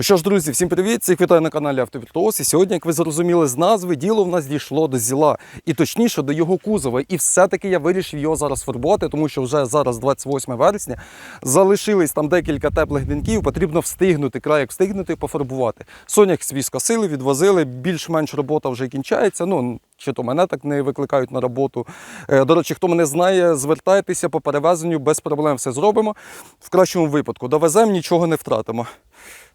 Ну що ж, друзі, всім привіт! Всіх вітаю на каналі Автовіртуоз. І сьогодні, як ви зрозуміли з назви, діло в нас дійшло до зіла, і точніше до його кузова. І все-таки я вирішив його зараз фарбувати, тому що вже зараз 28 вересня. Залишились там декілька теплих деньків, потрібно встигнути, край як встигнути пофарбувати. Сонях свій скосили, відвозили, більш-менш робота вже кінчається. Ну, чи то мене так не викликають на роботу. Е, До речі, хто мене знає, звертайтеся по перевезенню, без проблем все зробимо. В кращому випадку довеземо, нічого не втратимо.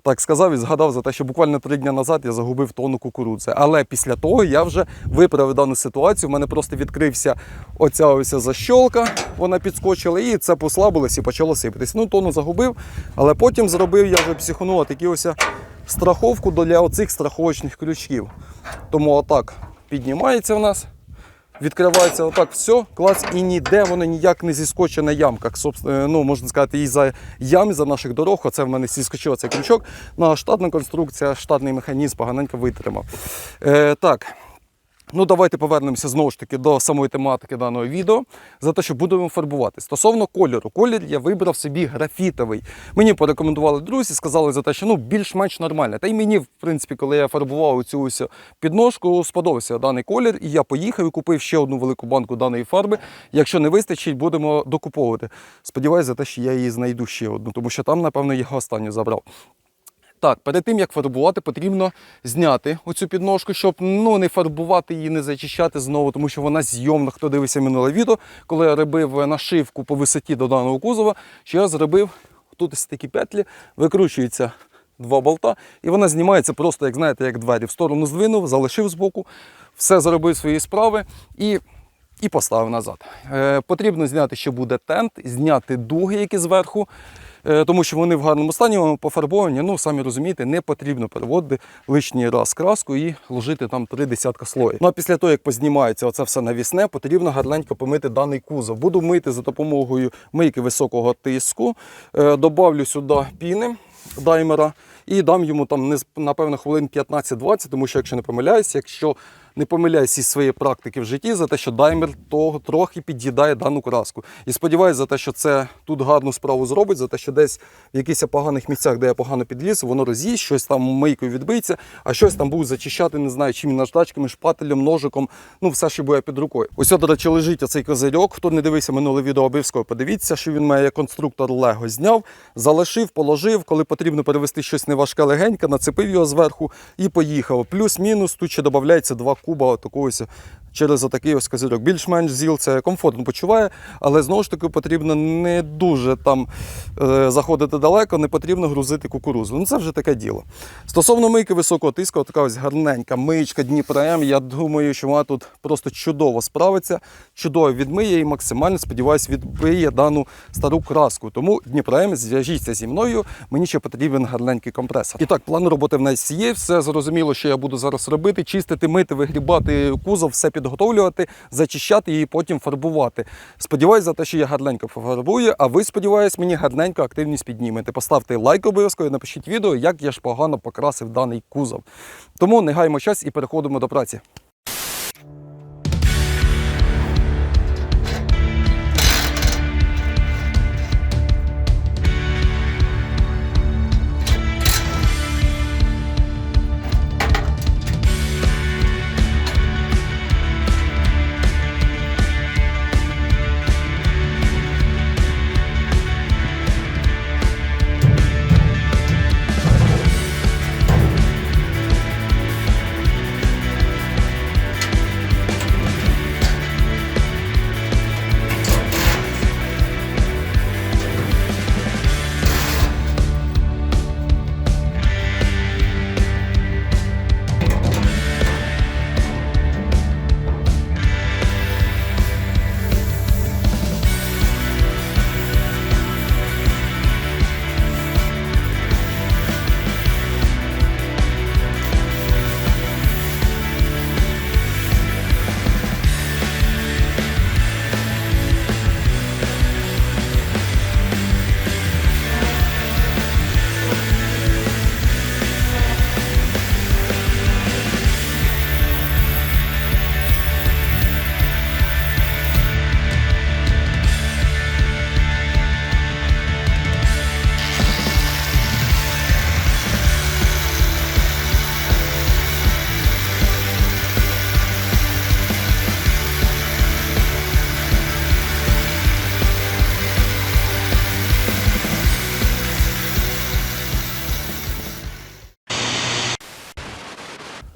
Так сказав і згадав за те, що буквально три дні назад я загубив тонну кукурудзи. Але після того я вже виправив дану ситуацію. У мене просто відкрився оця ось защолка, вона підскочила, і це послабилось і почало сипатись. Ну, тонну загубив, але потім зробив я вже психонув такі ось страховку для оцих страховочних крючків. Тому отак піднімається в нас. Відкривається отак все, клас, і ніде воно ніяк не зіскоче на ямках. Собственно, ну, можна сказати, і за ям, за наших дорог. Оце в мене зіскочив цей крючок. Ну, а штатна конструкція, штатний механізм поганенько витримав. Е, так. Ну, давайте повернемося знову ж таки до самої тематики даного відео за те, що будемо фарбувати. Стосовно кольору, колір я вибрав собі графітовий. Мені порекомендували друзі, сказали за те, що ну більш-менш нормально. Та й мені, в принципі, коли я фарбував цю ось підножку, сподобався даний колір, і я поїхав і купив ще одну велику банку даної фарби. Якщо не вистачить, будемо докуповувати. Сподіваюся, за те, що я її знайду ще одну, тому що там, напевно, його останню забрав. Так, перед тим як фарбувати, потрібно зняти оцю підножку, щоб ну не фарбувати її, не зачищати знову, тому що вона зйомна. Хто дивився минуле відео, коли я робив нашивку по висоті до даного кузова, що я зробив тут ось такі петлі, викручується два болта, і вона знімається просто, як знаєте, як двері. В сторону здвинув, залишив збоку, все зробив свої справи і. І поставив назад. Е, потрібно зняти, що буде тент, зняти дуги, які зверху, тому що вони в гарному стані, вони пофарбовані. Ну, самі розумієте, не потрібно переводити лишній раз краску і ложити там три десятка слоїв. Ну а після того, як познімається оце все навісне, потрібно гарненько помити даний кузов. Буду мити за допомогою мийки високого тиску. Е, добавлю сюди піни даймера і дам йому там напевно хвилин 15-20, тому що, якщо не помиляюся, якщо не помиляюсь із своєї практики в житті за те, що даймер того трохи під'їдає дану краску. І сподіваюся за те, що це тут гарну справу зробить, за те, що десь в якихось поганих місцях, де я погано підліз, воно роз'їсть, щось там мийкою відбиться, а щось там будуть зачищати, не знаю, чим наждачками, шпателем, ножиком, ну все, що буде під рукою. Ось, до речі, лежить оцей козирьок. Хто не дивився минуле відео, обов'язково подивіться, що він має як конструктор Лего зняв, залишив, положив, коли потрібно перевести щось неважке легеньке, нацепив його зверху і поїхав. Плюс-мінус, тут ще додається два куба ось через отакий ось козирьок. Більш-менш зіл це комфортно почуває, але знову ж таки потрібно не дуже там е, заходити далеко, не потрібно грузити кукурузу. Ну це вже таке діло. Стосовно мийки високого тиску, така ось гарненька миючка Дніпро М. Я думаю, що вона тут просто чудово справиться, чудово відмиє і максимально сподіваюся, відбиє дану стару краску. Тому Дніпро М, зв'яжіться зі мною. Мені ще потрібен гарненький компресор. І так, план роботи в нас є. Все зрозуміло, що я буду зараз робити: чистити, мити, вигрібати кузов, все підготовлювати, зачищати її, потім фарбувати. Сподіваюсь за те, що я гарненько пофарбую, а ви сподіваюсь, мені гарненько активність піднімете. Поставте лайк обов'язково, і напишіть відео, як я ж погано покрасив даний кузов. Тому не гаймо час і переходимо до праці.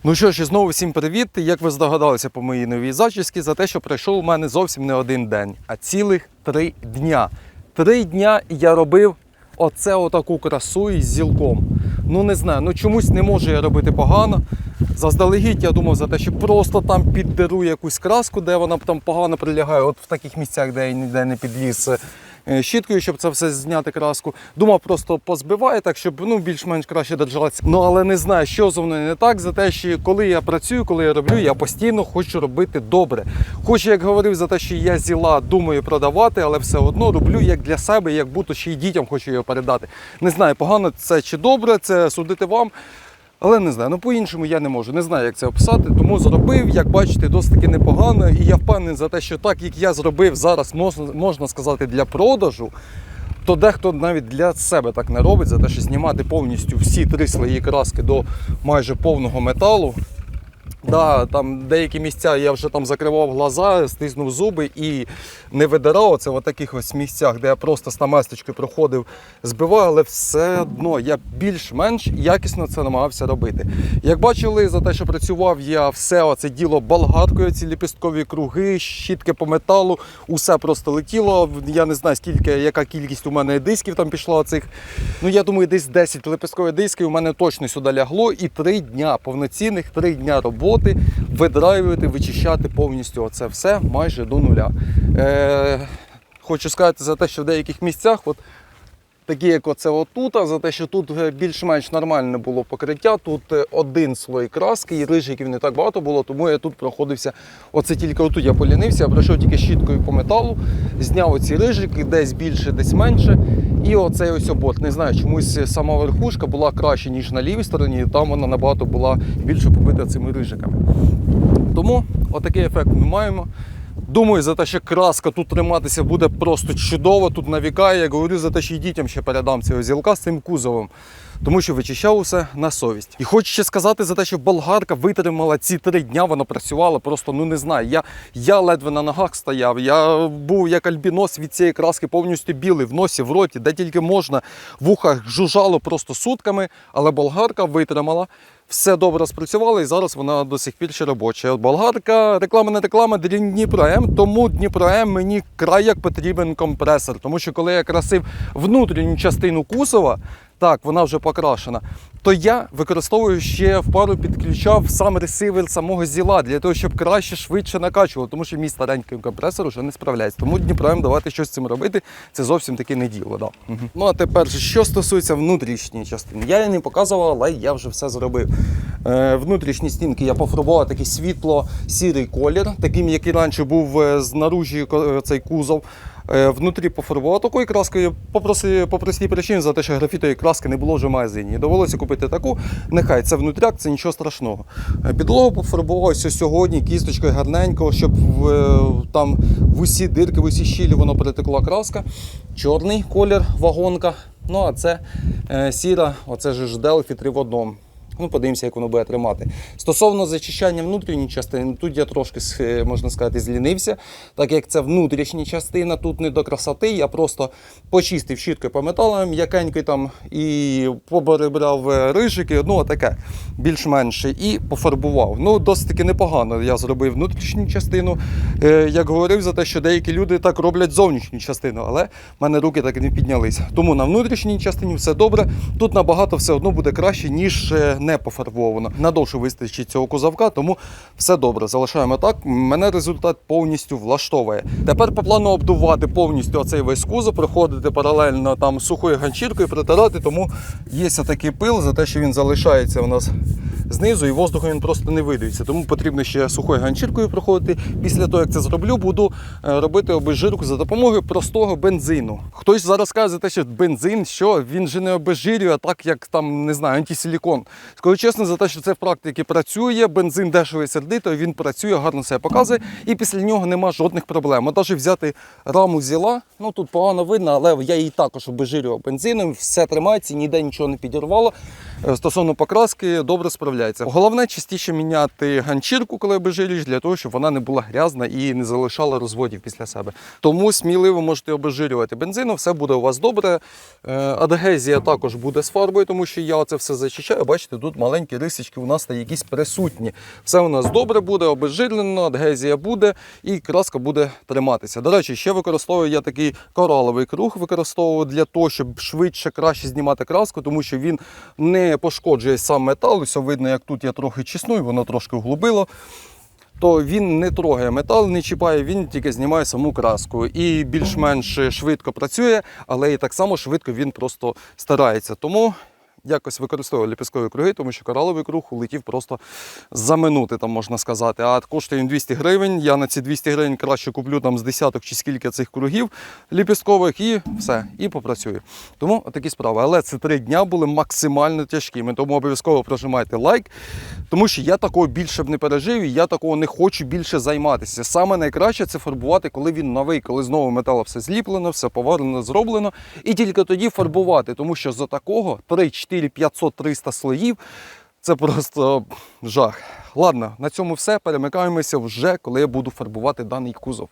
Ну що ж, знову всім привіт. Як ви здогадалися по моїй новій зачісці, за те, що пройшов у мене зовсім не один день, а цілих три дня. Три дня я робив оце отаку красу із зілком. Ну не знаю, ну чомусь не можу я робити погано. Заздалегідь я думав за те, що просто там піддеру якусь краску, де вона там погано прилягає, от в таких місцях, де я ніде не підліз. Е, Щіткою, щоб це все зняти краску. Думав, просто позбиваю так, щоб ну, більш-менш краще держалося. Ну але не знаю, що зо мною не так. За те, що коли я працюю, коли я роблю, я постійно хочу робити добре. Хоч як говорив за те, що я зіла, думаю продавати, але все одно роблю як для себе, як будто ще й дітям хочу його передати. Не знаю, погано це чи добре, це судити вам. Але не знаю, ну по-іншому я не можу, не знаю, як це описати. Тому зробив, як бачите, досить таки непогано. І я впевнений за те, що так як я зробив зараз, можна, сказати, для продажу, то дехто навіть для себе так не робить, за те, що знімати повністю всі три слої краски до майже повного металу. Да, там деякі місця я вже там закривав глаза, стиснув зуби і не видирав. Це в таких ось місцях, де я просто стаместочкою проходив, збивав, але все одно я більш-менш якісно це намагався робити. Як бачили, за те, що працював я все оце діло болгаркою, ці ліпісткові круги, щітки по металу, усе просто летіло. Я не знаю, скільки, яка кількість у мене дисків там пішла оцих. Ну я думаю, десь 10 лепесткових дисків у мене точно сюди лягло. І три дня повноцінних, три дня роботи видраювати, вичищати повністю оце все майже до нуля. Е, хочу сказати за те, що в деяких місцях, от такі як оце отут, а за те, що тут е, більш-менш нормальне було покриття, тут е, один слой краски і рижиків не так багато було, тому я тут проходився. Оце тільки отут я полінився, я пройшов тільки щіткою по металу, зняв оці рижики, десь більше, десь менше. І оцей ось обод. Не знаю, чомусь сама верхушка була краще, ніж на лівій стороні, там вона набагато була більше побита цими рижиками. Тому отакий ефект ми маємо. Думаю, за те, що краска тут триматися буде просто чудово. Тут на віка, я говорю за те, що і дітям ще передам цього зілка з цим кузовом. Тому що вичищав усе на совість. І хочу ще сказати за те, що болгарка витримала ці три дня, вона працювала просто, ну не знаю. Я, я ледве на ногах стояв. Я був як альбінос від цієї краски повністю білий в носі, в роті, де тільки можна. В ухах жужжало просто сутками, але болгарка витримала. Все добре спрацювало і зараз вона до сих пір ще робоча. Болгарка, реклама не реклама, Дніпро М, тому Дніпро М мені край як потрібен компресор. Тому що коли я красив внутрішню частину кузова, так, вона вже покрашена, то я використовую ще в пару підключав сам ресивер самого зіла для того, щоб краще, швидше накачувало, тому що мій старенький компресор вже не справляється. Тому Дніпро М давати щось з цим робити, це зовсім таки не діло. Да. Ну а тепер, що стосується внутрішньої частини, я її не показував, але я вже все зробив. Е, внутрішні стінки я пофарбував такий світло-сірий колір, таким, який раніше був е, знаружі ко- цей кузов. Е, Внутрі пофарбував такою краскою по, простій- причині за те, що графітової краски не було вже в магазині. Довелося купити таку. Нехай це внутряк, це нічого страшного. Е, Підлогу пофарбував ось сьогодні кісточкою гарненько, щоб е, там в усі дирки, в усі щілі воно перетекла краска. Чорний колір, вагонка. Ну а це е, сіра, оце ж Delphi 3 в одному. Ну, подивимося, як воно буде тримати. Стосовно зачищання внутрішньої частини, тут я трошки, можна сказати, злінився, так як це внутрішня частина, тут не до красоти. Я просто почистив щіткою по металам, м'якенький там і поберебрав е, рижики, ну таке більш-менше, і пофарбував. Ну, досить таки непогано. Я зробив внутрішню частину. Е, Як говорив за те, що деякі люди так роблять зовнішню частину, але в мене руки так і не піднялися. Тому на внутрішній частині все добре. Тут набагато все одно буде краще, ніж е, не пофарбовано. Надовше вистачить цього кузовка, тому все добре. Залишаємо так. Мене результат повністю влаштовує. Тепер по плану обдувати повністю оцей весь кузов, проходити паралельно там сухою ганчіркою, протирати, тому є такий пил за те, що він залишається у нас знизу і воздухом він просто не видається. Тому потрібно ще сухою ганчіркою проходити. Після того, як це зроблю, буду е, робити обезжирку за допомогою простого бензину. Хтось зараз каже те, що бензин, що він же не обезжирює, а так як там не знаю, антисилікон. Скажу чесно, за те, що це в практиці працює, бензин дешевий сердито, він працює, гарно себе показує, і після нього нема жодних проблем. От навіть взяти раму зіла, ну тут погано видно, але я її також обезжирював бензином, все тримається, ніде нічого не підірвало. Е, Стосовно покраски, добре справляється. Справляється. Головне частіше міняти ганчірку, коли обезжирюєш, для того, щоб вона не була грязна і не залишала розводів після себе. Тому сміливо можете обезжирювати бензином, все буде у вас добре. Е, Адгезія також буде з фарбою, тому що я це все зачищаю. Бачите, тут маленькі рисочки у нас та якісь присутні. Все у нас добре буде, обезжирено, адгезія буде і краска буде триматися. До речі, ще використовую я такий кораловий круг, використовую для того, щоб швидше краще знімати краску, тому що він не пошкоджує сам метал. Ось видно, як тут я трохи чесную, воно трошки вглубило. То він не трогає метал, не чіпає, він тільки знімає саму краску. І більш-менш швидко працює, але і так само швидко він просто старається. Тому якось використовую ліпіскові круги, тому що кораловий круг улетів просто за минути, там можна сказати. А коштує він 200 гривень. Я на ці 200 гривень краще куплю там з десяток чи скільки цих кругів ліпісткових і все, і попрацюю. Тому такі справи. Але ці три дня були максимально тяжкими. Тому обов'язково прожимайте лайк, тому що я такого більше б не пережив, і я такого не хочу більше займатися. Саме найкраще це фарбувати, коли він новий, коли знову металу все зліплено, все поварено, зроблено. І тільки тоді фарбувати, тому що за такого 3, 4, 500, 300 слоїв. Це просто жах. Ладно, на цьому все. Перемикаємося вже, коли я буду фарбувати даний кузов.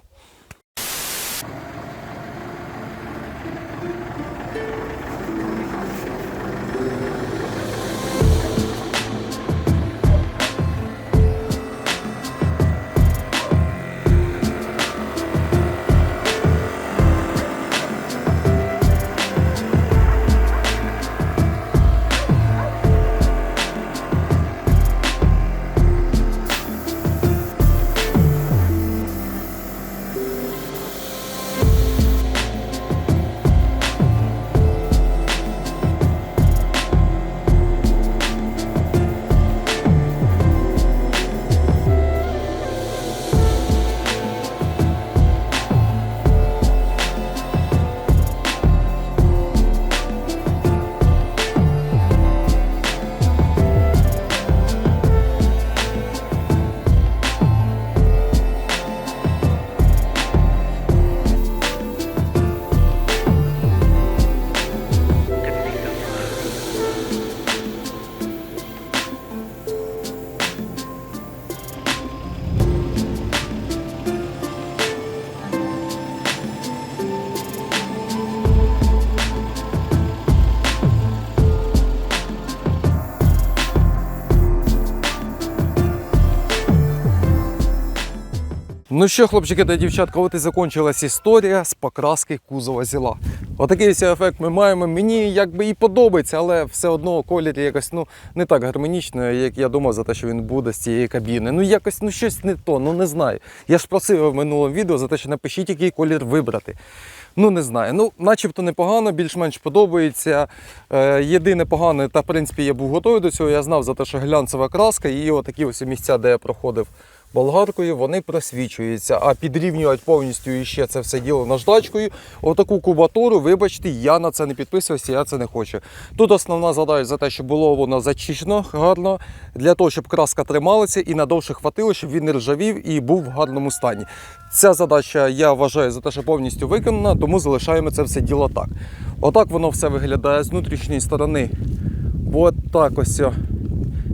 Ну що, хлопчики та дівчатка, от і закінчилась історія з покраски кузова зіла. Отакий ось ефект ми маємо. Мені якби і подобається, але все одно колір якось ну не так гармонічно, як я думав за те, що він буде з цієї кабіни. Ну якось ну щось не то, ну не знаю. Я ж просив в минулому відео за те, що напишіть, який колір вибрати. Ну не знаю. Ну, начебто непогано, більш-менш подобається. Е, єдине погане, та в принципі я був готовий до цього. Я знав за те, що глянцева краска і отакі ось місця, де я проходив болгаркою, вони просвічуються. А підрівнювати повністю іще це все діло наждачкою. Отаку кубатуру, вибачте, я на це не підписувався, я це не хочу. Тут основна задача за те, щоб було воно зачищено гарно, для того, щоб краска трималася і надовше хватило, щоб він не ржавів і був в гарному стані. Ця задача, я вважаю, за те, що повністю виконана, тому залишаємо це все діло так. Отак воно все виглядає з внутрішньої сторони. От так ось.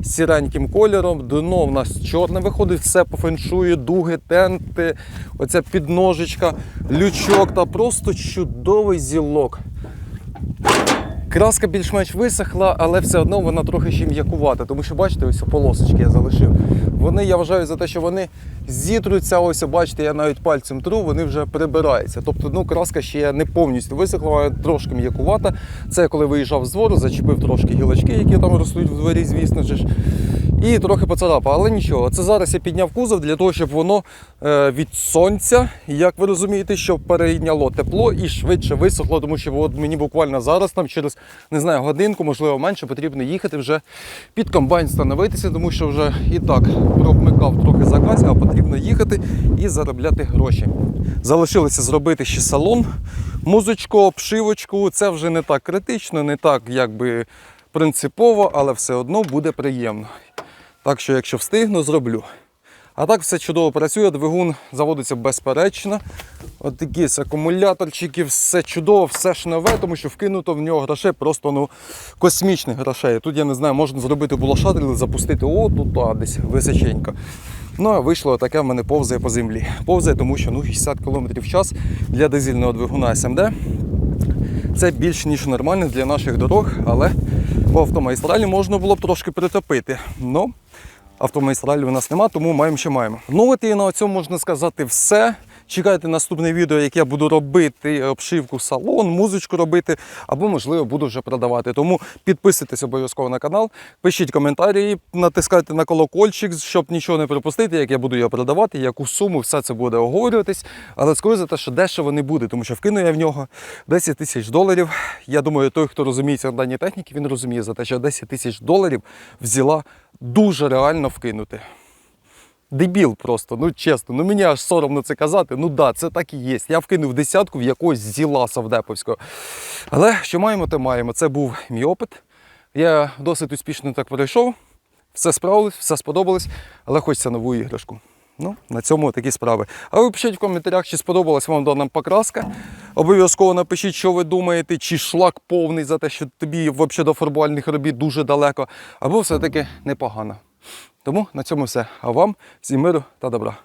Сіреньким кольором. Дно в нас чорне виходить, все по феншую, дуги, тенти, оця підножечка, лючок та просто чудовий зілок. Краска більш-менш висохла, але все одно вона трохи ще м'якувата, тому що бачите, ось полосочки я залишив. Вони, я вважаю, за те, що вони зітруться, ось бачите, я навіть пальцем тру, вони вже прибираються. Тобто ну, краска ще не повністю висохла, вона трошки м'якувата. Це коли виїжджав з двору, зачепив трошки гілочки, які там ростуть в дворі, звісно ж. І трохи поцарапав, але нічого. Це зараз я підняв кузов для того, щоб воно е, від сонця, як ви розумієте, щоб перейняло тепло і швидше висохло, тому що от мені буквально зараз, там через не знаю, годинку, можливо, менше, потрібно їхати вже під комбайн становитися, тому що вже і так провмикав трохи заказ, а потрібно їхати і заробляти гроші. Залишилося зробити ще салон, музичку, обшивочку. Це вже не так критично, не так якби принципово, але все одно буде приємно. Так що, якщо встигну, зроблю. А так все чудово працює, двигун заводиться безперечно. От такі акумуляторчики, все чудово, все ж нове, тому що вкинуто в нього грошей просто ну, космічних грошей. Тут я не знаю, можна зробити було шадрили, запустити о, тут а, десь височенько. Ну а вийшло таке в мене повзає по землі. Повзає, тому що ну, 60 км в час для дизельного двигуна СМД. Це більш ніж нормально для наших дорог, але по автомагістралі можна було б трошки притопити. Ну, автомагістралі у нас нема, тому маємо, що маємо. Ну от і на цьому можна сказати все. Чекайте наступне відео, як я буду робити обшивку салон, музичку робити, або, можливо, буду вже продавати. Тому підписуйтесь обов'язково на канал, пишіть коментарі, натискайте на колокольчик, щоб нічого не пропустити, як я буду його продавати, яку суму, все це буде оговорюватись. Але скажу за те, що дешево не буде, тому що вкину я в нього 10 тисяч доларів. Я думаю, той, хто розуміється на даній техніці, він розуміє за те, що 10 тисяч доларів взяла дуже реально вкинути. Дебіл просто, ну чесно, ну мені аж соромно це казати. Ну да, це так і є. Я вкинув десятку в якогось зіла Савдеповського. Але що маємо, те маємо. Це був мій опит. Я досить успішно так пройшов. Все справилось, все сподобалось, але хочеться нову іграшку. Ну, на цьому такі справи. А ви пишіть в коментарях, чи сподобалась вам дана покраска. Обов'язково напишіть, що ви думаєте, чи шлак повний за те, що тобі взагалі до фарбувальних робіт дуже далеко, або все-таки непогано. Тому на цьому все. А вам всім миру та добра.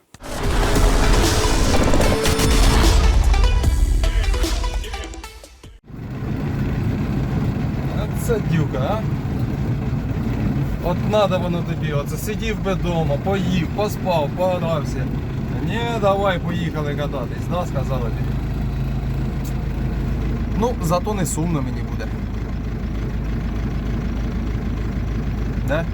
Це дюка, а? От надо воно тобі, оце сидів би вдома, поїв, поспав, погрався. Ні, давай поїхали кататись, да, сказали тобі. Ну, зато не сумно мені буде. Не?